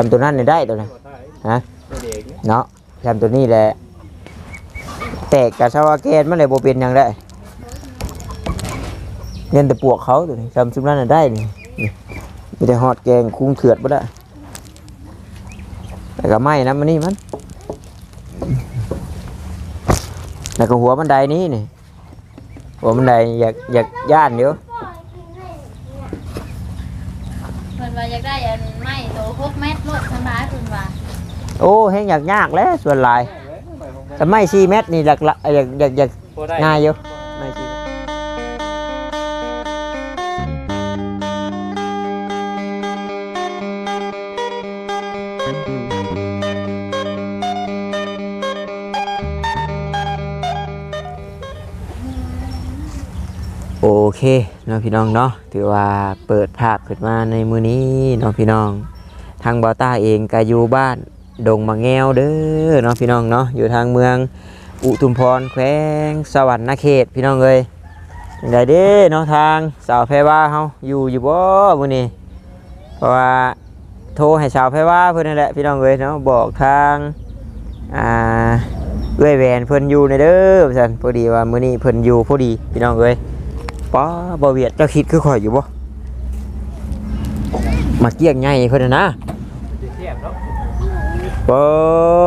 ทำตัวนั้นนี่ได้ตัวนะฮะเด็กเนี่ยเนาะทำตัวนี้แหละแตกกับชาวาเกตมันเลยโบเป็นหยังได้เงินแต่ปวกเขาตัวนี้ทำซุปนั้นนะได้นี่นี่มีแต่หอดแกงคุ้งเถือดบ่ได้แต่ก็ไม่นะมันนี่มันแล้วก็หัวบันไดนี้นี่หัวบันไดอยากอยากย่านเดียว เพิ่นว่าอยากได้อันไม้โต6เมตรโลดสบายเพิ่นว่า โอ้แห้งอยากยากแล้วส่วนหลายแต่ไม่สี่เมตรนี่อยากละอยากอยากอยากพอได้ง่ายอยู่ไม่สี่โอเคเนาะพี่น้องเนาะถือว่าเปิดภาพขึ้นมาในมือนี้เนาะพี่น้อง ทางบอต้าเองก็อยู่บ้าน ดงมะแงวเด้อเนาะพี่น้องเนาะอยู่ทางเมืองอุทุมพรแขวงสวรรณเขตพี่น้องเอ้ยจังไดเด้เนาะทางสาวแพรว่าเฮาอยู่อยู่บ่มื้อนี้เพราะว่าโทรให้สาวแพรว่าเพิ่นนั่นแหละพี่น้องเอ้ยเนาะบอกทางอ่าเอื้อยแหวนเพิ่นอยู่ในเด้อว่าซั่นพอดีว่ามื้อนี้เพิ่นอยู่พอดีพี่น้องเอ้ยป้าบ่เวียดเจ้าคิดคือข่อยอยู่บ่มาเกี้ยงใหญ่เพิ่นน่ะนะ ป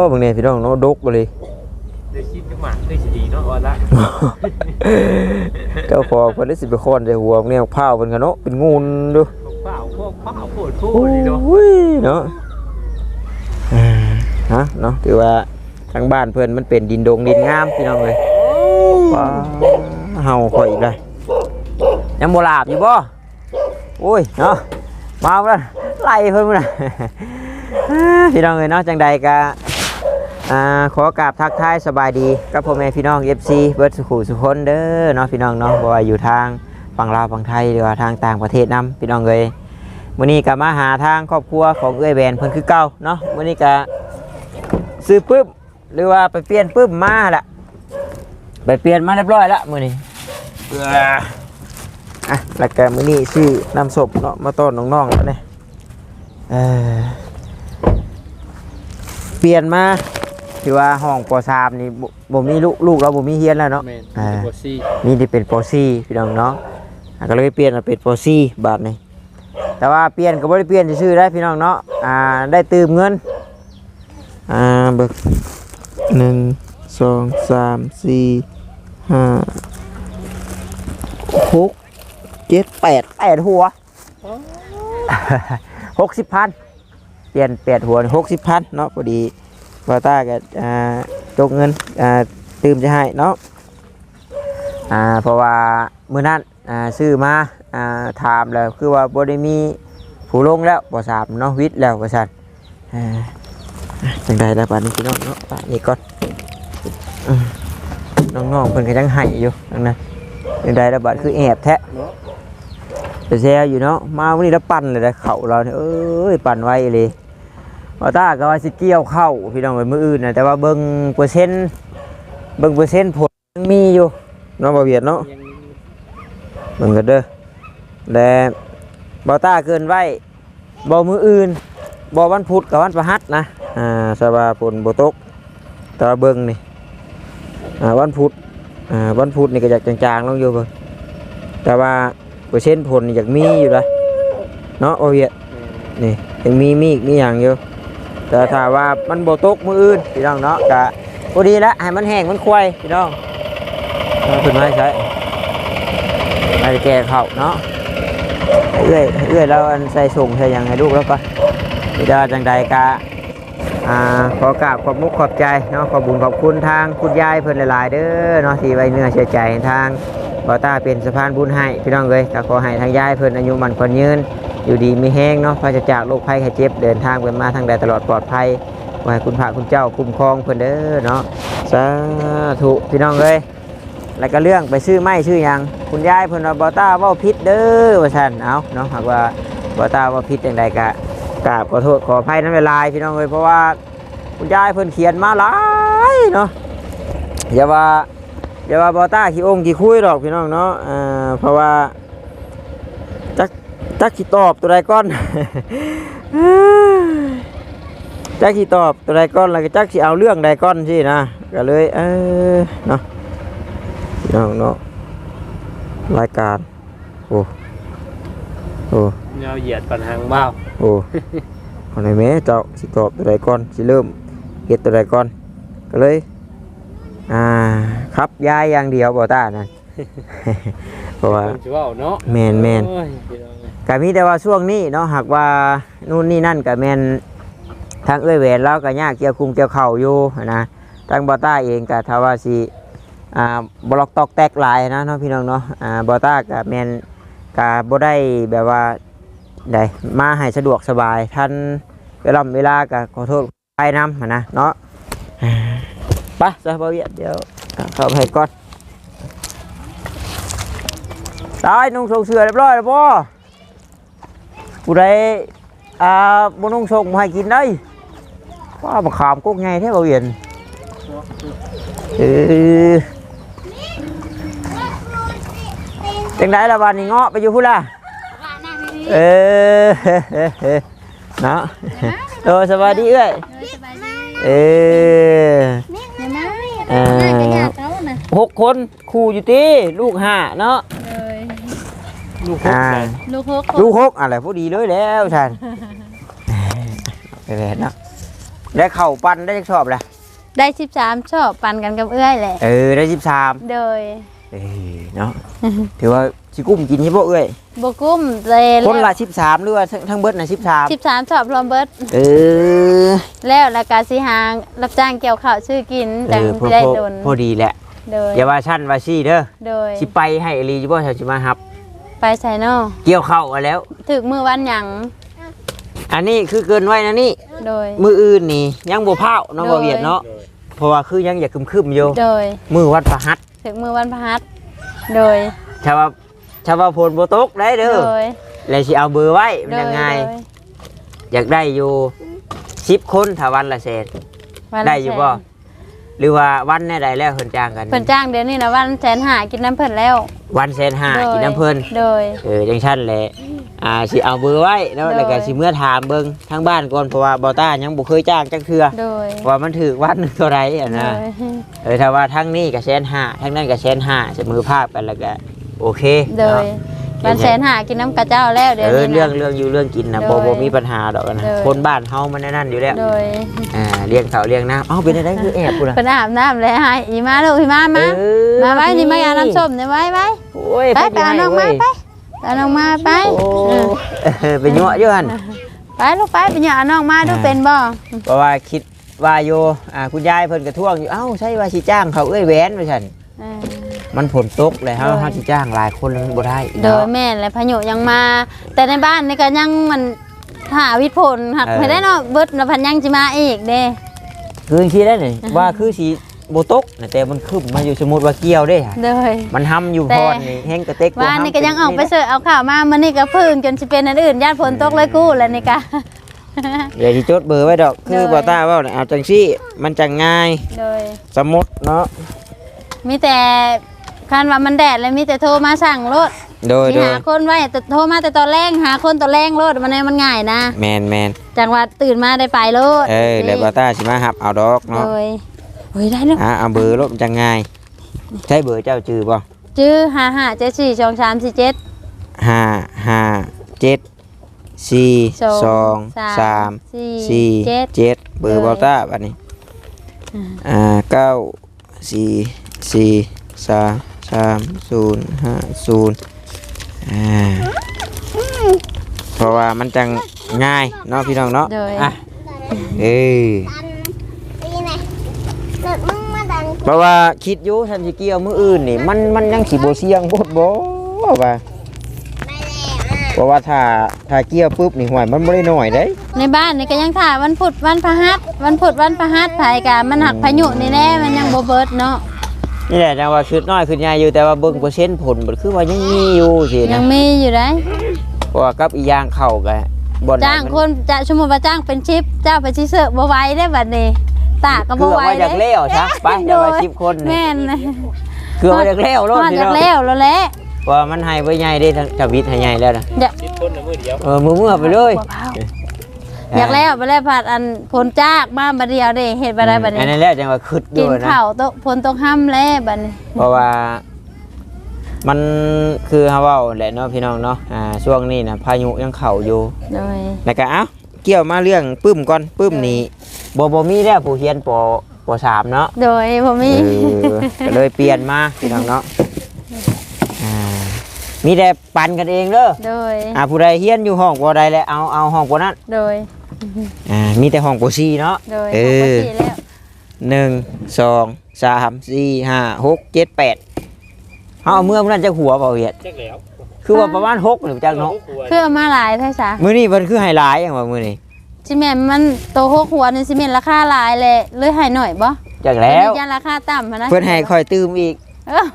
บางเนี่ยพี่น้องเนาะดกไปเลยได้คิดกันมาได้สิดีเนาะวันละเจ้าพอเพิ่นได้สิไปค้อนใส่หัวเนี่ยเผาเพิ่นกันเนาะเป็นงูนดูเปล่าพวกเปล่าโคตรโคโอ้ตรเลยเนาะยเนาะอ่าฮะเนาะถือว่าทางบ้านเพิ่นมันเป็นดินดงดินงามพี่น้องเอ้ยว้าเฮาข่อยอีกเลยยังบ่หลาบอยู่บ่โอ้ยเนาะมาแล้วไล่เพิ่นมาน่ะอ่า พี่น้องเอ้ยเนาะจังใดก็ขอกราบทักทายสบายดีกับพ่อแม่พี่น้อง FC เบิร์ดสุขุสุคนเด้อเนาะพี่น้องเนาะบ่ว่าอยู่ทางฝั่งลาวฝั่งไทยหรือว่าทางต่างประเทศนํพี่น้องเอ้ยมื้อนี้ก็มาหาทางครอบครัวของเอ้ยแบนเพิ่นคือเก่าเนาะมื้อนี้ก็ซื้อปึ๊บหรือว่าไปเปลี่ยนปึ๊บมาละไปเปลี่ยนมาเรียบร้อยละมื้อนี้อะแล้วก็มื้อนี้ซื้อน้ำศพเนาะมาต้อนน้องๆแล้วเนี่ยเออ เปลี่ยนมาถือว่าห้องป .3 นี่บ่บ่มีลูกลูกเราบ่มีเฮียนแล้วเนาะแมนอ่าบัวซี่มีที่เป็นป .4 พี่น้องเนาะอ่าก็เลยเปลี่ยนมาเป็นป .4 บาทนี่แต่ว่าเปลี่ยนก็บ่ได้เปลี่ยนซื่อๆได้พี่น้องเนาะอ่าได้ตืมเงินอ่าเบิกหนึ่งสองสามสี่ห้าหกเจ็ดแปดแปดหัวหกสิบพัน เปลี่ยนแปดหัวหกสิบพันเนาะพอดีบอต้าก็อ่าจกเงินอ่าตืมจะให้เนาะอ่าเพราะว่ามื้อนั้นอ่าซื้อมาอ่าถามแล้วคือว่าบ่ได้มีผู้ลงแล้วบ่ทราบเนาะวิทย์แล้วว่าซั่นอ่าจังไดแล้วบัดนี้พี่น้องเนาะปะนี่ก่อนอืมน้องๆเพิ่นก็ยังให้อยู่นั่นนะจังไดแล้วบัดคือแอบแท้ไปแซวอยู่เนาะมาวันนี้แล้วปั่นเลยนะเขาเราเนี่ยเอ้ยปั่นไว้เลย ว่าตาก็ว่าสิเกี่ยวเข้าพี่น้องเอ้มืออื่นนะแต่ว่าเบิงเปอร์เซ็นต์เบิงเปอร์เซ็นต์ผลยังมีอยู่เนาะบ่เวียดเนาะเบิ่งกันเด้อและบ่ตาเกินไว้บ่มืออื่นบ่วันพุธกับวันพฤหัสนะอ่าสบาฝนบ่ตกแต่ว่าเบิงนี่อ่าวันพุธอ่าวันพุธนี่ก็อยากจางๆลงอยู่เบิ่งแต่ว่าเปอร์เซ็นต์ผลอยากมีอยู่ละเนาะบ่เวียดนี่ยังมีมีอีกมีอย่างอยู่ แต่ถ้าว่ามันโบตกมืออื่นพี่น้องเนาะกะพอดีแล้วให้มันแห้งมันควายพี่น้องเอาขึ้นมาใช้ให้แก่เขาเนาะเอื้อยเอื้อยแล้วอันใส่ส่งใส่ยังให้ลูกแล้วก็พี่ดาจังใดกะอ่าขอกราบขอบมุกขอบใจเนาะขอบบุญขอบคุณทางคุณยายเพิ่อนหลาย ๆ เด้อเนาะที่ไว้เนื้อเชื่อใจทางบอต้าเป็นสะพานบุญให้พี่น้องเลยก็ขอให้ทางยายเพิ่อนอายุมันคนยืน อยู่ดีมีแห้งเนาะพระจะจากโรคภัยไข้เจ็บเดินทางไปมาทางใดตลอดปลอดภัยขอให้คุณพระคุณเจ้าคุ้มครองเพิ่อนเด้อเนาะสาธุพี่น้องเอ้ยแล้วก็เรื่องไปซื้อไม้ซื้อยังคุณยายเพิ่อนบ่ต้าว้าผิดเด้อว่าซั่นเอาเนาะหากว่าบ่ต้าว่าผิดจังใดก็กราบขอโทษขออภัยนั้นเวลายพี่น้องเอ้ยเพราะว่าคุณยายเพิ่อนเขียนมาหลายเนาะอย่าว่าอย่าว่าบ่ต้าขี้องขี้คุยดอกพี่น้องเนาะอ่าเพราะว่า จักสิตอบตัวใดก่อนจักสิตอบตัวใดก่อนแล้วก็จักสิเอาเรื่องใดก่อนสินะก็เลยเออเนาะพี่น้องเนาะรายการโอ้โอ้เงาเหยียดปันหางเบ้าโอ้เอาไหนแม่เจ้าสิตอบตัวใดก่อนสิเริ่มเฮ็ดตัวใดก่อนก็เลยอ่าครับยายอย่างเดียวบ่ตานั่นเพราะว่าจะว่าเนาะแมนแมน โอ้ยพี่น้องเอ้ยก็มีแต่ว่าช่วงนี้เนาะหากว่านู่นนี่นั่นก็แมนทางเอ้ยแหวนเราก็ยากเกี่ยวคุมเกี่ยวเข่าอยู่นะทางบอต้าเองก็ทว่าสิอ่าบล็อกตอกแตกหลายนะเนาะพี่น้องเนาะอ่าบอต้าก็แมนก็บ่ได้แบบว่าได้มาให้สะดวกสบายท่านเวลาเวลาก็ขอโทษไปนำนะเนาะไปซะบ่เวียเดี๋ยวเข้าไปก่อนตายนุ่งทรงเสื้อเรียบร้อยแล้วพ่อ ผู้ใดอ่าบนุ่งส่งมาให้กินได้ว่ามาขามกุ๊กไงแท้บ่เวียนเออจังไดละวันนี้เงาะไปอยู่พุ่นล่ะว่านั่งดีเออเนาะโตสวัสดีเอ้ยๆเออสบายดีเออเห็นไหมเอ่อน่าจะอยากเขาน่ะหกคนครูอยู่ตีลูกห้าเนาะเลยลูกอ่าคุกเลยลูกหกคนลูกหกอะไรพอดีเลยแล้วท่านไปแหวนเนาะได้เข่าปั้นได้จักชอบแหละได้สิบสามชอบปั่นกันกับเอื้อยแหละเออได้สิบสามโดยเอ้ยเนาะถือว่าชิกุ้มกินใช่ปะเอ้ยบกุ้มเลยคนละสิบสามหรือว่าทั้งทั้งเบิดนะสิบสามสิบสามชอบรวมเบิร์ดเออแล้วราคาสิหางรับจ้างเกี่ยวข้าวชื่อกินเอจังอพอได้พอโดนพอดีแหละโดยอย่าว่าชั้นว่าซี่เด้อโดยสิไปให้อหลีจิบ่ชาวชิมาครับ ไปใส่นอเกี่ยวเข้าวมาแล้ว ถึกมือวันหยังอันนี้คือเกินไว้นะนี่ โดย มืออื่นนี่ยังบ่เผาเนาะโดยบ่เวียดเนาะเพราะว่าคือยังอยากคึมๆอยู่โดย มือวัดประหัตถึกมือวันพฤหัสโดย ชาวว่าชาวว่าพลบ่ตกได้เด้อโดยแล้วสิเอาเบอร์ไว้มันโดยังไง โดอยากได้อยู่10คนถ้าวันละแสนวันละได้อยู่บ่แสน หรือว่าวันแน่ใดแล้วเพิ่นจ้างกัน เพิ่นจ้างเดี๋ยวนี้นะวันแสนหากินน้ำเพิ่นแล้ว วันแสนห้าโดย กินน้ำเพิ่นโดย เออจังชั้นแหละอ่าสิเอาเบอร์ไว้เนาะโดยแล้วก็สิเมื่อถามเบิ่งทางบ้านก่อนเพราะว่าบอต้ายังบ่เคยจ้างจักเทื่อโดยว่ามันถือวันหนึงเท่าไหร่อะโดนะ ยเออถ้าว่าทั้งนี้ก็แสนห้าทั้งนั้นก็แสนห้าจะมือภาพกันแล้วก็โอเคโดย เนาะ วันแสนหากินน้ำกระเจ้าแล้วเดี๋ยวเออนี้เรื่องนะ เรื่องอยู่เรื่องกินนะโดบ่ยบ่มีปัญหาดอกนะโดย คนบ้านเฮามันนั่นอยู่แล้วโดยอ่าเลี้ยงเขาวเลี้ยงน้ำเอ้าเป็นอะไรคือแอบกูน่ะเพิ่นอาบน้ำแล้วให้อีมาลูกอีมามาเออมาไว้นี่มาเอาน้ำส้มเนี่ยไว้ไว้โอ้ยไปไปสิเอาให้น้องมาเว้ยไปเอาน้องมาไปโอ้เออเออไปยั่วอยู่หั่น ไปลูกไปไปเนี่ยเอาน้องมาดูอ่า เป็นบ่เพราะว่าคิดว่าโยอ่าคุณยายเพิ่นกระท่วงอยู่เอ้าใช่ว่าสิจ้างเขาเอ้ยแหวนไปฉันเออ มันผลตกเลยเฮาโดยเฮาสิจ้างหลายคนเลยมันบ่ได้โดยเนาะ แม่นและพายุยังมา แต่ในบ้านนี่ก็ยังมันหาวิทย์ผลหักเออ ไม่ได้เนาะเบิดนะพันยังจะมาอีกเด้ คือจังซี่ได้นี่ว่าคือสิบ่ตกน่ะแต่มันคึมมาอยู่สมมุติว่าเกี่ยวเด้ค่ะโดย มันห้ำอยู่แต่ พรนี่แห้งกระเต็กว่านี่ก็ยังออกไปเสิร์ฟเอาข่าวมามันนี่ก็พึ่งจนสิเป็นอันอื่นญาติผลตกเลยกู้แล้วนี่ก็ เดี๋ยวสิจดเบอร์ไว้ดอก คือโดยบ่ต้าเว้าน่ะเอาจังซี่มันจังง่าย โดย สมมุติเนาะ มีแต่ คันว่ามันแดดแล้วมีแต่โทรมาสั่งรถโดยสิโดยหาคนไว้แต่โทรมาแต่ตอนแรกหาคนตอนแรกรถมันเนี่ยมันง่ายนะแมนแมนจังหวะตื่นมาได้ไปรถเอ้ยแล้วบ่ต้าสิมาหับเอาดอกโดเนาะยโอ้ยได้แล้วอ่าเอาเบอร์รถมันจังง่ายใช้เบอร์เจ้าจื้อบ่จื้อห้าห้าเจ็ดสี่สองสามสี่เจ็ดห้าห้าเจ็ดสี่สองสามสี่สี่เจ็ดเจ็ดเบอร์เลยบอต้าบัดนี้อ่าเก้าสี่สี่สาม สามศูนย์ห้าศูนย์อ่าเพราะว่ามันจังง่ายเนาะพี่น้องเนาะโดย อะเอ้ยนี่ไงรถมึงมาดันเพราะว่าคิดอยู่ทันสิเกี่ยวมืออื่นนี่มันมันยังสิบ่เสี่ยงโบดบ่ว่าไปแล้วอะเพราะว่าถ้าถ้าเกี่ยวปุ๊บนี่ห่วยมันบ่ได้น้อยเด้ในบ้านนี่ก็ยังถ่ายวันพุธวันพฤหัสวันพุธวันพฤหัสถ่ายกันมันหักพายุนี่แน่มันยังบ่เบิดเนาะ นี่แหละจังว่าคิดน้อยขึ้นใหญ่อยู่แต่ว่าเบิ่งเปอร์เซ็นต์ผลมันคือว่ายังมีอยู่สิยันะงมีอยู่ได้เพราะว่ากับอีกอย่างเข้าก็บ่ได้จ้างคนจะชั่วโมงว่าจ้างเป็นชิปเจ้าไปชิเซอร์บ่ไหวได้บัดนี้ตาก็คืบ่อไหวว่าอยากเลี้ยวซะไปเดี๋ยวว่า10คนนี่แม่นคือว่าอยากเลี้ยวรถฮอดพี่จากน้องแล้วแล้วแหละเพราะว่ามันให้ไว้ใหญ่ได้ทั้งชาววิทย์ให้ใหญ่แล้วนะเดี๋ยวคิดคนละมือเดียวเออมือเมื่อไปเลย บ่เผา อยากแล้วบ่แล้วผัดอันผลจากมาบัดเดียวเด้เฮ็ดบ่ได้บัดอันนี้นั้นแหละจังว่าคึดอกิยู่นนะข้าวโตะผลตกห้ํแล้วบัดนี้เพราะว่า มันคือเฮาเว้าแหละเนาะพี่น้องเนาะอ่าช่วงนี้นะพายุยังเข้าอยู่ โดยแล้วก็เอ้าเกี่ยวมาเรื่องปึ้มก่อนปึ้มนี่บ่บ่มีแล้วผู้เรียนปปสามเนาะโดยบ่มีเออก็เลยเปลี่ยนมาพี่น้องเนาะอ่ามีแต่ปันกันเองเด้อโดยอ่าผู้ใดเฮียนอยู่ห้องบ่ใดแล้วเอาเอาห้องบ่นั้นโดย อ่ามีแต่ห้องปสี่เนาะโดยเอปกอติแล้วหนึ่งสองสามสี่ห้าหกเจ็ดแปดเขาเอาเมื่อมันนั้นจะหัวเปล่าเวียดจักแล้วคือว่าประมาณหกหรือจังเนาะคือเอามาหลายแท้ซะมื้อนี้มันคือไฮไลท์อย่างว่ามื้อนี้สิแม่นมันโตหกหัวนี่สิแม่นราคาหลายแหละเลยให้หน่อยบ่จากแล้ว อันนี้ยันราคาต่ำหั้นนะเพิ่นให้ค่อยตื้มอีก เออ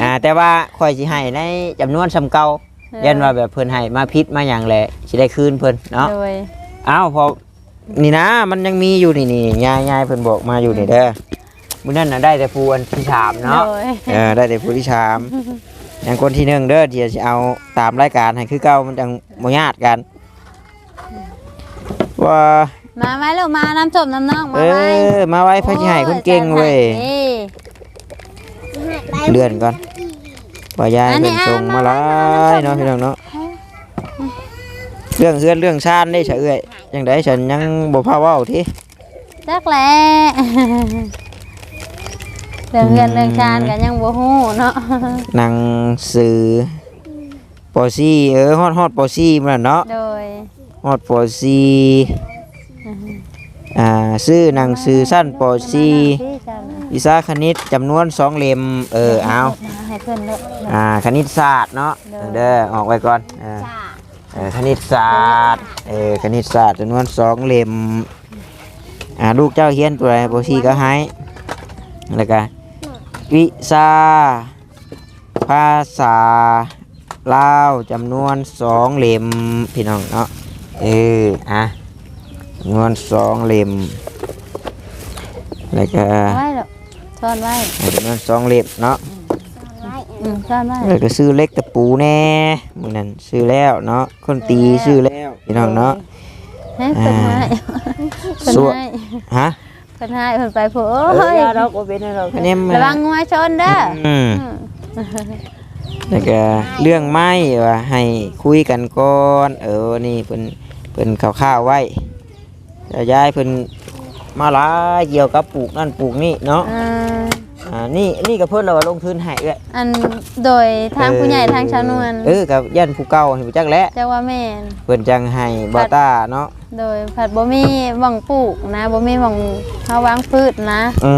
อ่าแต่ว่าค่อยสิให้ในจำนวนสำเก่ายันว่าแบบเพิ่นให้มาพิษมาหยังแหละสิได้คืนเพิ่นเนาะโดย อ้าวพอนี่นะมันยังมีอยู่นี่นี่ยายยายเพิ่นบอกมาอยู่นี่เด้อมื้อนั้นน่ะได้แต่ผู้อันที่สามเนาะโดยเออได้แต่ผู้ที่สามอย่างคนที่หนึ่งเด้อเดี๋ยวจะเอาตามรายการให้คือเก่ามันจังบ่ญาติกัน ว่ามาไหมลูกมาน้ำส้มน้ำน้องเอมาไหมอมาไว้พระชิให้คนเก่งเว้ยนี่เลื่อนก่อนว่ายายอันนี้เป็นส่งอะมาหลายเนาะพี่น้องเนาะ เรื่องเฮือนเรื่องชาติได้เฉยจังไดฉันยังบ่พาเว้าทีจักแหล้เรื่องเงินเรื่องชานกันยังบ่ฮู้เนาะหนังสือปอซี่เออฮอดฮอดปอซี่มันนะเนาะโดยฮอดปอซี่อ่าซื้อหนังสือสั้นปอซี่พี่จ้านะวิชาคณิตจำนวนสองเล่มเออเอาให้เพิ่นเด้ออ่าคณิตศาสตร์เนาะเด้อเด้อออกไว้ก่อนเออ เออคณิตศาสตร์เออคณิตศาสตร์จำนวนสองเล่มอ่าลูกเจ้าเฮียนตัวไหนปอซี่ก็ให้แล้วก็วิชาภาษาลาวจำนวนสองเล่มพี่น้องเนาะเอออะจำนวนสองเล่มแล้วก็ไว้ลูกซ่อนไว้จำนวนสองเล่มเนาะ อืมซ่อนไว้แล้วก็ซื้อเล็กตะปูแน่มือนั้นซื้อแล้วเนาะคนตีซื้อแล้วพี่น้องเนาะให้เพิ่นให้เพิ่นสวให้ฮะเพิ่นให้เพิ่นไปโผล่เอ้โอ้ยยเราก็เป็นเราคะแนนระวังงัวชนเด้ออืมอืมแล้วก็เรื่องไม้ว่าให้คุยกันก่อนเออนี่เพิ่นเพิ่นข่าวๆไว้แต่ยายเพิ่นมาหลายเกี่ยวกับปลูกนั่นปลูกนี่เนาะ อ่า อ่านี่นี่ก็เพิ่นเราว่าลงทุนให้เอ้ยอันโดยทางผู้ใหญ่ทางชาวนวลเออกับยันผู้เก่าให้รู้จักแหล้วเจ้าว่าแม่น เพิ่นจังให้บ่ต้าเนาะโดยผัดบ่มีหม่องปลูกนะบ่มีหม่องเฮาวางพืชนะอื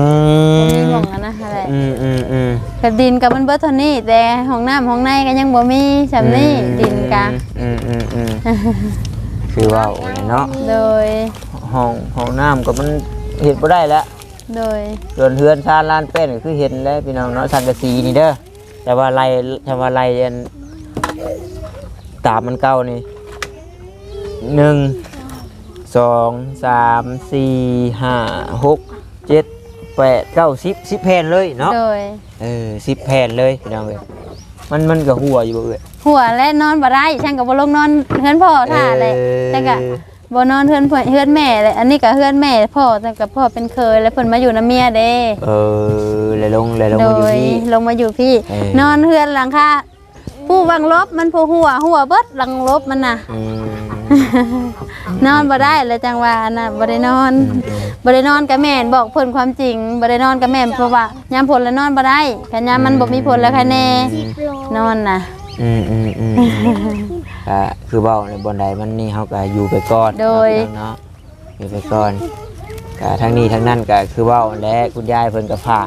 บ่มีมหม่องอันนะอะไรอืมอืมอืมกับดินกับมันเบิดเท่านี้แต่ห้องน้ำห้องในก็ยังบ่มีซำนี้ดินกะอืมอืมอืมคือว่าเนาะ โดยห้องห้องน้ำก็มันเห็นบ่ได้แล้ว โดยเรือนเฮือนชานลานเป็นก็คือเห็นแล้วพี่น้องเนาะสังกะสีนี่เด้อแต่ว่าไล่ถ้าว่าไล่อันตามมันเก่านี่หนึ่งสองสามสี่ห้าหกเจ็ดแปดเก้าสิบสิบแผ่นเลยเนาะโดยเออสิบแผ่นเลยพี่น้องเอ้ยมันมันก็หัวอยู่บ่เอ้ยหัวและนอนบ่ได้ฉันก็บ่ลงนอนเฮือนพ่อท่าเลยแต่ก็ บ่นอนเฮือนพ่อเฮือนแม่เลยอันนี้ก็เฮือนแม่พ่อแต่ก็พ่อเป็นเคยแล้วเพิ่นมาอยู่นํเมียเด้เออเลยลงเลยลงโดมาอยู่ยที่ ลงมาอยู่พี่ เออนอนเฮือนหลังคาผู้วังลบมันผู้หัวหัวเบิดหลังลบมันน่ะ อืมนอนบ่ได้เลยจังว่าน่ะบ่ได้นอนบ่ได้นอนกับแม่นบอกเพิ่นความจริงบ่ได้นอนกับแม่นเพราะว่ายามผลแล้วนอนบ่ได้คันยามมันบ่มีผลแล้วค่ะแน่นอนน่ะ อืมอืมอืมอืมก็คือเบ้าในบนใดมันนี่เขาก็อยู่ไปก่อนโดยเนาะอยู่ไปก่อนก็ทั้งนี้ทั้งนั้นก็คือเบ้าและคุณยายเพิ่นก็พา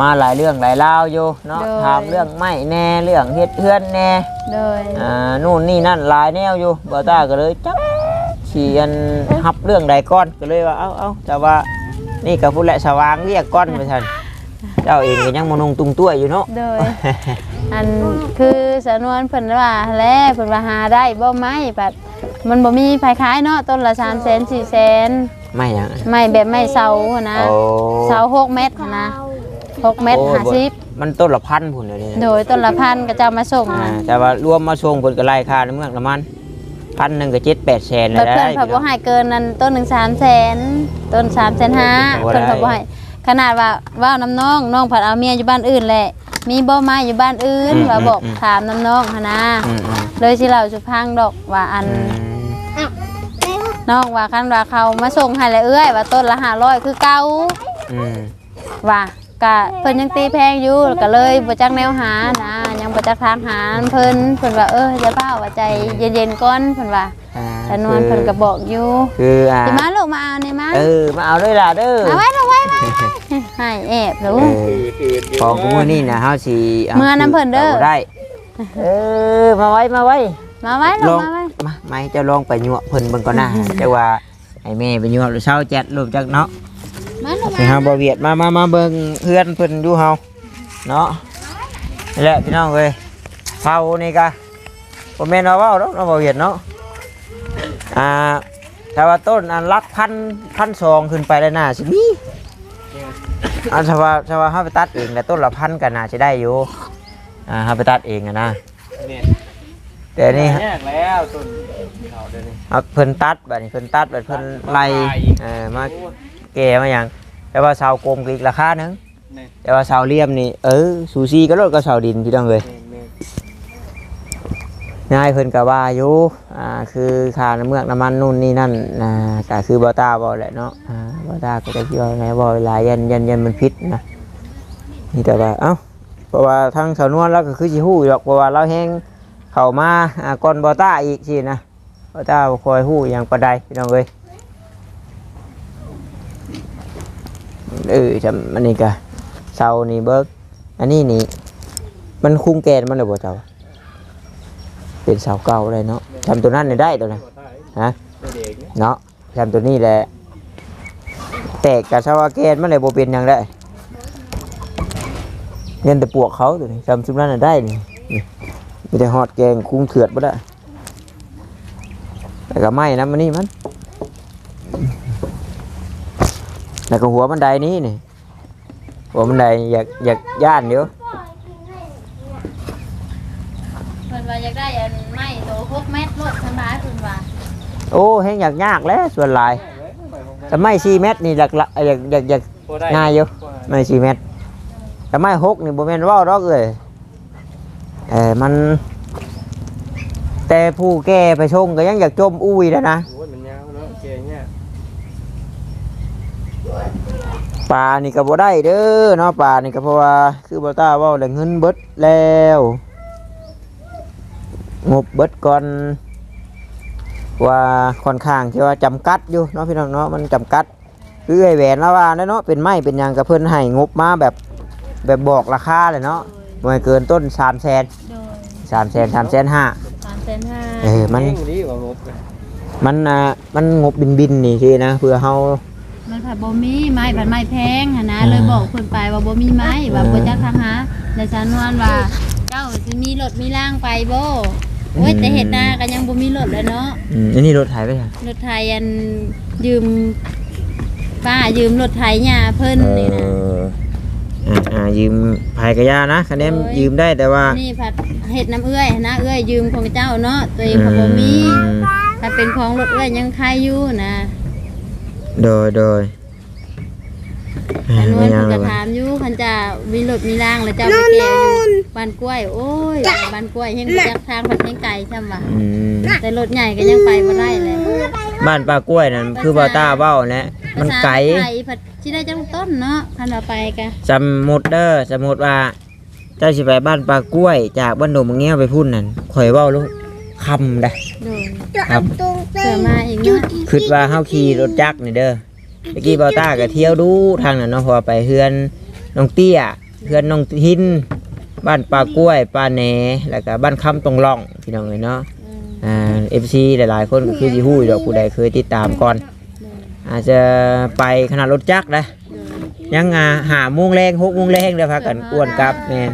มาหลายเรื่องหลายราวอยู่เนาะถามเรื่องไม้แน่เรื่องเฮ็ดเฮือนแน่โดย อ่านู่นนี่นั่นหลายแนวอยู่บ่ตาก็เลยจักสิอันฮับเรื่องใดก่อนก็เลยว่าเอ้าเอ้าแต่ว่านี่ก็พุ่นแหละสว่างเรียกก่อนไปซั่นเจ้าเองก็ยังมานงตุงตัวอยู่เนาะ โดย อันคือสำนวนเพิ่นว่าแลเพิ่นว่าหาได้บ่ไม้บัดมันบ่มีไผขายเนาะต้นละ300,000 400,000 ไม่หยังไม้แบบไม้เสาหั้นนะโอ้ เสา6เมตรหั้นนะ6เมตรโอ้50มันต้นละพันพุ่นเลยนี่นะโดยต้นละพันก็จะเอามาส่งอ่านะแต่ว่ารวมมาส่งเพิ่นก็ไล่ค่าในเมืองละมันพันหนึ่งก็เจ็ดแปดแสนเลบัยดได้เพิ่นพอบ่ให้เกินนั้นต้นหนึ่งสามแสนต้นสามแสนห้าบ่ได้ เพิ่นพอบ่ให้ขนาดว่าเว่าน้ำน้องน้องผัดเอาเมียอยู่บ้านอื่นแหละ มีบ่มาอยู่บ้านอื่นว่าบอกถามน้ำน้องหนนะอืมอืมเลยสิเราสุพังดอกว่าอันอะแม่ว่าน้องว่าคันว่าเขามาส่งให้แล้วเอ้ยว่าต้นละ500คือเก่าอืมว่ากะเพิ่นยังตีแพงอยู่ก็เลยบ่จักแนวหานะยังบ่จักทางหาเพิ่นเพิ่นว่าเอออย่าเฝ้าว่าใจเย็นๆก่อนเพิ่นว่าอ่าแต่นวลเพิ่นก็บอกอยู่คืออ่าสิมาลูกมาเอานี่มาเออมาเอาด้วยล่ะเด้อเอาไว้ลูกไว้ไว้ ให้แอบลูเอกออืดๆยู่ของกูมื้อนี้นะเฮาสิาเมื่อน้ำเพิ่นเด้อาได้ เออ มาไว้ มาไว้ มาไว้ลลูอกงมาไว้มาไม่เจะลองไปยั่วเพิ่นเบิ่งก่อนนะแต่ว่าไอ้แม่ไปยั่วหรือเช้าแจ๊ดรูปจักเนาะมาลูกสิมาเฮาบ่เวียดมามามาเบิ่งเพื่อนเพิ่นอยู่เฮาเนาะนี่แหละพี่น้องเอ้ยเผานี่กะบ่แม่นว่าเว้าดอกเนาะบ่เวียดเนาะอ่าถ้าว่าต้นอันลักพันพันสองขึ้นไปแล้วน่าสิมี อันถ้าว่าถ้าว่าเฮาไปตัดเองแล้วต้นละพันก็น่าสิได้อยู่อ่าเฮาไปตัดเองอะนะเนี่ยแต่นี่แยกแล้วต้นเขาเดี๋ยวนี้เอาเพิ่นตัดบัดนี้เพิ่นตัดบัดเพิ่นไล่เออมาแก่มาหยังแต่ว่าเสากลมก็อีกราคาหนึงนี่แต่ว่าเสาเหลี่ยมนี่เออซูซีก็รถก็เสาดินพี่น้องเลยแม่ นนายเพิ่นก็ว่าอยู่อ่าคือค่าน้ำเมือกน้ำมันนู่นนี่นั่นอ่าก็คือบอตาบอแหละเนาะอ่าบอตาก็จะคิดว่าไงบอหลายยันยันยันมันพิษนะนี่แต่ว่าเอ้าเพราะว่าทางสาวนวลแล้วก็คือสิฮู้อยู่หรอกเพราะว่าเราแฮงเข้ามาอ่าก่อนบอตาอีกสินะบอตาบ่คอยฮู้อย่างปานใดพี่น้องเอ้ยเออจำอันนี้ก็เสานี่เบิกอันนี้นี่มันคุ้งแกนมันเลยบ่เจ้า เป็นเสาเก่าเลยเนาะทำตัวนั้นเนี่ยได้ตัวนั้นบ่ตายฮะเนาะทำตัวนี้แหละแตกกับชาวาแกนมันเลยบ่เป็นยังได้เงินแต่ปวกเขาตัวนี้ทำซุมนั้นได้นี่มีแต่ฮอดแกงคุ้งเถือดบ่ได้แต่ก็ไม่นะมันนี่มันแล้วก็หัวบันไดนี้นี่หัวบันไดอยากอยากย่านเดี๋ยว เพิ่นว่าอยากได้อันไม้โต6เมตรรถสบายเพิ่นว่า โอ้แห้งอยากยากแล้วส่วนหลายแต่ไม่สี่เมตรนี่อยากละอยากอยากอยากง่ายอยู่ไม่สี่เมตรแต่ไม่หกนี่บ่แม่นว่าวดอกเลยเออมัน แต่ผู้แก่ไปชงก็ยังอยากจมอุ้ยแล้วนะโอ้ยนะปลานี่ก็บ่ได้เด้อเนาะปลานี่ก็เพราะว่าคือบ่ตาว้าแล้วเงินเบิดแล้วงบเบิดก่อน ว่าค่อนข้างที่ว่าจำกัดอยู่เนาะพี่น้องเนาะมันจำกัดคือไอ้แหวนละว่าเนาะเป็นไม้เป็นหยังกับเพิ่นให้งบมาแบบแบบบอกราคาเลยเนาะบ่ให้เกินต้น3แสนโดย3แสน3แสนห้า3,500เออมันแห้งดีกว่างบเลยมันอะมันงบบินบินๆนี่ทีนะเพื่อเฮามันผัดบ่มีไม้ผัดไม้แพงหั่นนะอ่าเลยบอกเพิ่นไปว่าบ่มีไม้ว่าอ่าบ่จักทางหาแต่ฉันวลว่าเจ้าสิมีรถมีร่างไปบ่ โอ้ยอืมแต่เฮ็ดนาก็ยังบ่มีรถแล้วเนาะอืมอันนี้รถไถไปค่ะรถไถอันยืมป้ายืมรถไถหญ้าเพิ่นนี่นะอ่าอ่ายืมภายกระยานะคะแนนโอ้ย ยืมได้แต่ว่านี่ผัดเฮ็ดน้ำเอื้อยนะเอื้อยยืมของเจ้าเนาะตัวเองก็บ่มีอืมถ้าเป็นของรถเอื้อยยังคายอยู่นะโดยโดย อันนู้นยัเพิ่นเลก็ยถามอยู่คันจะมีรถมีร่างแล้วเจ้าไปแก้วอยู่บ้านกล้วย โอ้ยบ้านกล้วยยังบ่จักทางผัดยังไกลซ้ำว่าอืมแต่รถใหญ่ก็ยังไปบ่ได้เลยบ้านปลากล้วยนั่นคือบ่าวต้าเว้าแหละมันไกลภาษาไทยผัดสิได้จังต้นเนาะคันว่าไปกะสมมุติเด้อสมมุติว่า เจ้าสิไปบ้านปลากล้วย จากบ้านโดมเงี้ยวไปพุ่นนั่นข่อยเว้าลูกคำได้ โดยครับตรงเตเสือมาอีกเนาะ คิดว่าเฮาขี่รถจักรนี่เด้อ ตะกี้บ่าวต้าก็เที่ยวดูทางนั้นเนาะเพอไปเฮือนน้องเตี้ยเฮือนน้องทิน บ้านปลากล้วยปลาแหนแล้วก็บ้านคำตรงร่องพี่น้องเอ้ยเนาะอืมอ่าเอฟซีหลายๆ คนก็คือสิฮู้อยู่ดอกผู้ใดเคยติดตามก่อนโดยอาจจะไปขนาดรถจักรนะโดยยังอ่าหาโมงแรงหกโมงแรงเด้อพากันอ้วนกลับแม่น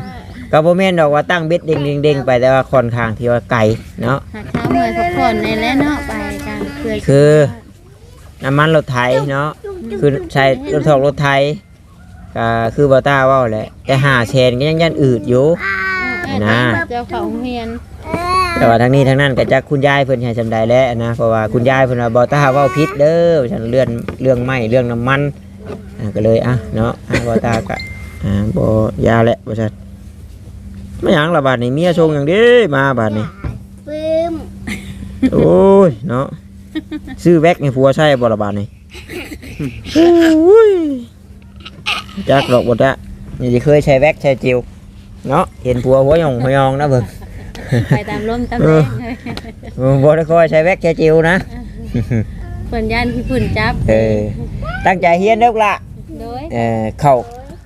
ก็บ่แม่นดอกว่าตั้งเบ็ดเด้งเด้งเด้งไปแต่ว่าค่อนข้างที่ว่าไกลเนาะหากเช้าเมื่อยพักผ่อนในแหล้วเนาะไปกันเพื่อ คือ น้ำมันรถไถเนาะคือใช้รถถอกรถไถก็คือบ่ต้าเว้าแหละแต่หาแชนก็ยังยันอืดอยู่นะเจ้าของโรงเรียนเออแต่ว่าทั้งนี้ทั้งนั้นก็จักคุณยายเพิ่นให้จำได้แล้วนะเพราะว่าคุณยายเพิ่นว่าบ่ตาเว้าผิดเด้อฉันเรื่องเรื่องไม้เรื่องน้ำมันอ่าก็เลยอะเนาะอะบ่ตาก็อ่าบ่ยาแหละว่าซั่นไม่หยังละบาดนี้เมียชงอย่างเดีมาบาดนี้ปื้มโอ้ยเนาะ ซื้อแว็กให้ผัวใช้บ่ละบาดนี้โอ้ยจักดอกบ่ตะนี่สิเคยใช้แว็กใช้จิวเนาะเห็นผัวหัวหยองหัวหยองนะเบิ่งไปตามลมตามแรงเลยเออบ่ได้คอยใช้แว็กใช้จิวนะเพิ่นย่านพี่ฝุ่นจับเออตั้งใจเฮียนเด้อละโดยเออเข้า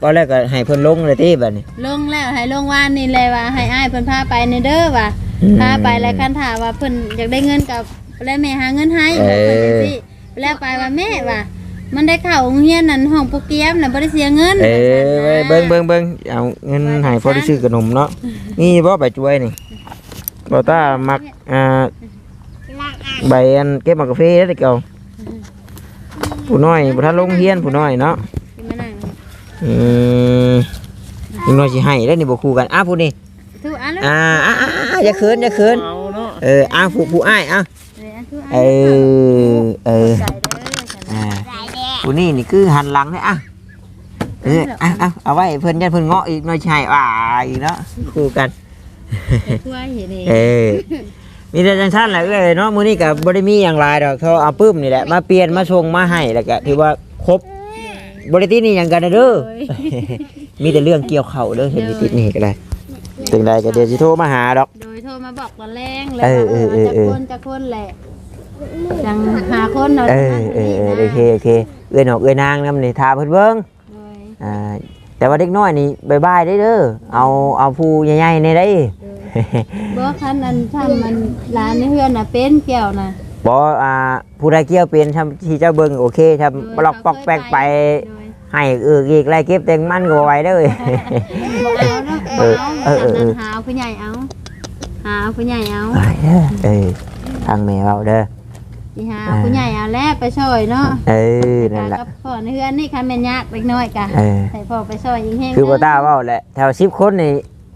ก็แล้วก็ให้เพิ่นลงเลยที่บัดนี้ลงแล้วให้ลงวานนี่เลยว่าให้อ้ายเพิ่นพาไปในเด้อว่าอืมพาไปแล้วคันถามว่าเพิ่นอยากได้เงินกับ แล้วแม่หาเงินให้เออเพิ่นจังซี่แล้วไปว่าแม่ว่า มันได้เข้าโรงเรียนนั่นห้องโปรแกรมน่ะบ่ได้เสียเงินเออเบิ่งเบิ่งเบิ่งเอาเงินให้พอได้ซื้อขนมเนาะนี่บ่ใบช่วยนี่บ่ตามักอ่าล้างอ่างใบอันเก็บมากาแฟเด้อเก่าผู้น้อยบ่ทันลงเฮียนผู้น้อยเนาะสิมานั่งอืมผู้น้อยสิให้แล้วนี่บ่คู่กันอ้าวผู้นี้ทุกอันแล้วอ่าอ่าอ่าอ่าอย่าเขินอย่าเขิน เอาเนาะเอออ้าวผู้ผู้อ้ายอ้าว เออ เออเออใจเด้อฉันอ่าสายแดงผู้นี่นี่คือหันหลังเลยอะเอออะอะเอาไว้เพิ่นยันเพิ่นเงาะอีกหน้อยชายอ่าอีกเนาะคู่กันทั่วเห็นเอเออมีแต่จังซั่นแหละเอ้ยเนาะมื้อนี้ก็บ่ได้มีหยังหลายดอกเขาเอาปึ้มนี่แหละมาเปลี่ยนมาชงมาให้แล้วก็ถือว่าครบบริติดนี่หยังกันนะเด้อ มีแต่เรื่องเกี่ยวเข่าเด้อเห็นมีติดนี่ก็ได้ถึงใดก็เดี๋ยวสิโทรมาหาดอก โดยโทรมาบอกตอนแรงเลยเออว่าเออเออ จะคนจะคนแหละ จังหาคนเนาะเออเออเออโอเคโอเคเอ้ยนอกเอ้ยนางนำนี่ทาเพิ่นเบิ่งโดยอ่าแต่ว่าเด็กน้อยนี่บายบายได้เด้อเอาเอาผู้ใหญ่ๆในได้บ่คันอันทำมันร้านในเฮือนน่ะเป็นแก้วน่ะบ่อ่าผู้ใดเกี่ยวเป็นทำที่เจ้าเบิ่งโอเคทำบล็อกปอกแปกไปโดยให้เอออีกไล่เก็บแตงมันก็บ่ไหวเด้อบ่เอาเนาะเอบ่อเอาเออเออเออหาผู้ใหญ่เอาหาผู้ใหญ่เอาไปเด้อเออทางแม่เราเด้อ สิหาผู้ใหญ่เอาแล้วไปช่วยเนาะเออนั่นแหละกับพ่อในเฮือนนี่คันแม่นยากเล็กน้อยกะเออให้พ่อไปช่วยยิงแฮงคือบ่ตาเว้าแหละแถว10คนนี่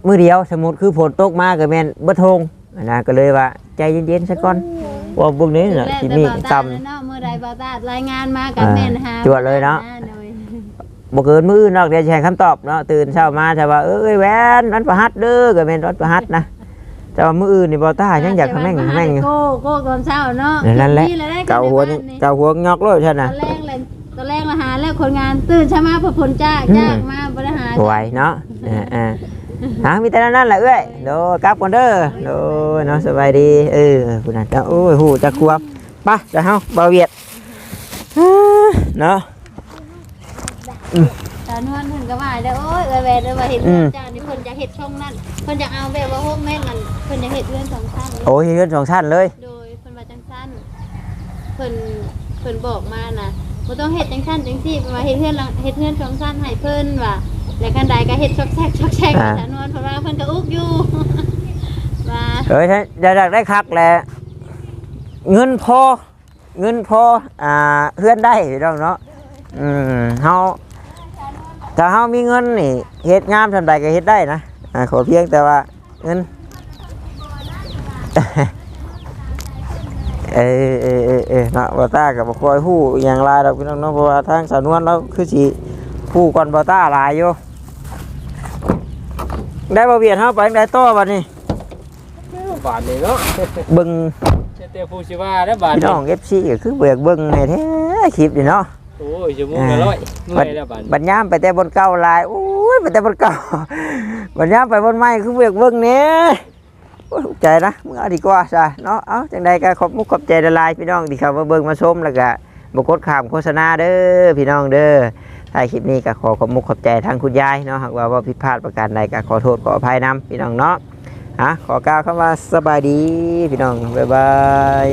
มื้อเดียวสมมุติคือฝนตกมาก็แม่นบ่ทงอันนะก็เลยว่าใจเย็นๆซะก่อนว่าพวกนี้น่ะสิมีต่ำเนาะมื้อใดบ่ตารายงานมากับแม่นหาจวดเลยเนาะโดยบ่เกินมื้ออื่นนอกเดี๋ยวจะให้คำตอบเนาะตื่นเช้ามาจะว่าเอ้ยแหวนวันประหัสเด้อก็แม่นวันประหัสนะ แต่ว่ามื้ออื่นนี่บ่ตายังอยากทำแม่งทำแม่งอยู่โก้โก้ตอนเช้าเนาะนั่นแหละดียเกาหัวนี่เกาหัวงอกเลยท่านตน่ะอนแรกเลยตอนแรกมาหาแล้วคนงานตื่นเช้ามาเพอผลจ้าอืมจ้างมาบริหารไหวเนาะอ่าๆหามีแต่นั้นแหละเอ้ยโดกลับก่อนเด้อโดเนาะสบายดีเออผู้นั้นก็โอ้ยฮู้จักควบไปจะเฮาบ่าวเวียดอ่าเนาะ ตอนวลเพิ่นก็ว่าเด้อโอ้ยเอ้ยแว่เด้อว่าเห็นอืมจ้านี่เพิ่นจะเฮ็ดช่องนั้นเพิ่นจะเอาแบบว่าโฮมแม่งนั่นเพิ่นจะเฮ็ดเรือนสองชั้นโอ้ยเฮือนสองชั้นเลย โดยเพิ่นว่าจังซั่นเพิ่นเพิ่นบอกมานะบ่ต้องเฮ็ดจังซั่นจังซี่เพิ่นว่าเฮ็ดเฮือนหลังเฮ็ดเฮือนสองชั้นให้เพิ่นว่าแล้วกันใดก็เฮ็ดซอกแซกซอกแซกอ่าตานวลเพราะว่าเพิ่นก็อุกอยู่ ว่าเอ้ยถ้าอยากได้คักแหละเงินพอ เงินพออ่าเฮือนได้พี่น้องเนาะอืมเฮา ถ้าเฮามีเงินนี่เฮ็ดงามทำใดก็เฮ็ดได้นะอ่าขอเพียงแต่ว่าเงินเออเออเออเออเนาะบอต้ากับบ่คอยฮู้อหย่างไรดอกพี่น้องเนาะเพราะว่าทางสาวนวลเราคือสิฮู้ก่อนบอต้าหลายอยู่ได้บ่เบียดเฮาไปจั่งได้ต่อบัดนี้บาทนี่เนาะเบิ่งเจ้าเต้ผู้ชิว่าได้บาทพี่นี่น้อง FC ก็คือเบิกเบิ่งให้แท้คลิปนี่เนาะ โอ้ยชั่วโมงละร้อยเมื่อยแล้วบาทบัดยามไปแต่บนเก่าหลายโอ้ยไปแต่บนเก่าบัดยามไปบนใหม่คือเบิกเบิ่งแหน่โอ้ยถูกใจนะมึงเอาดีกว่าซะเนาะเอาจังใดก็ขอบมุกขอบใจละลายพี่น้องที่เข้ามาเบิ่งมาชมแล้วก็บ่กดข้ามโฆษณาเด้อพี่น้องเด้อท้ายคลิปนี้ก็ขอขอบมุกขอบใจทางคุณยายเนาะหากว่าว่าผิดพลาดประการใดก็ขอโทษขออภัยนํพี่น้องเนาะฮะขอกล่าวคำว่าสบายดีพี่น้องบ๊ายบาย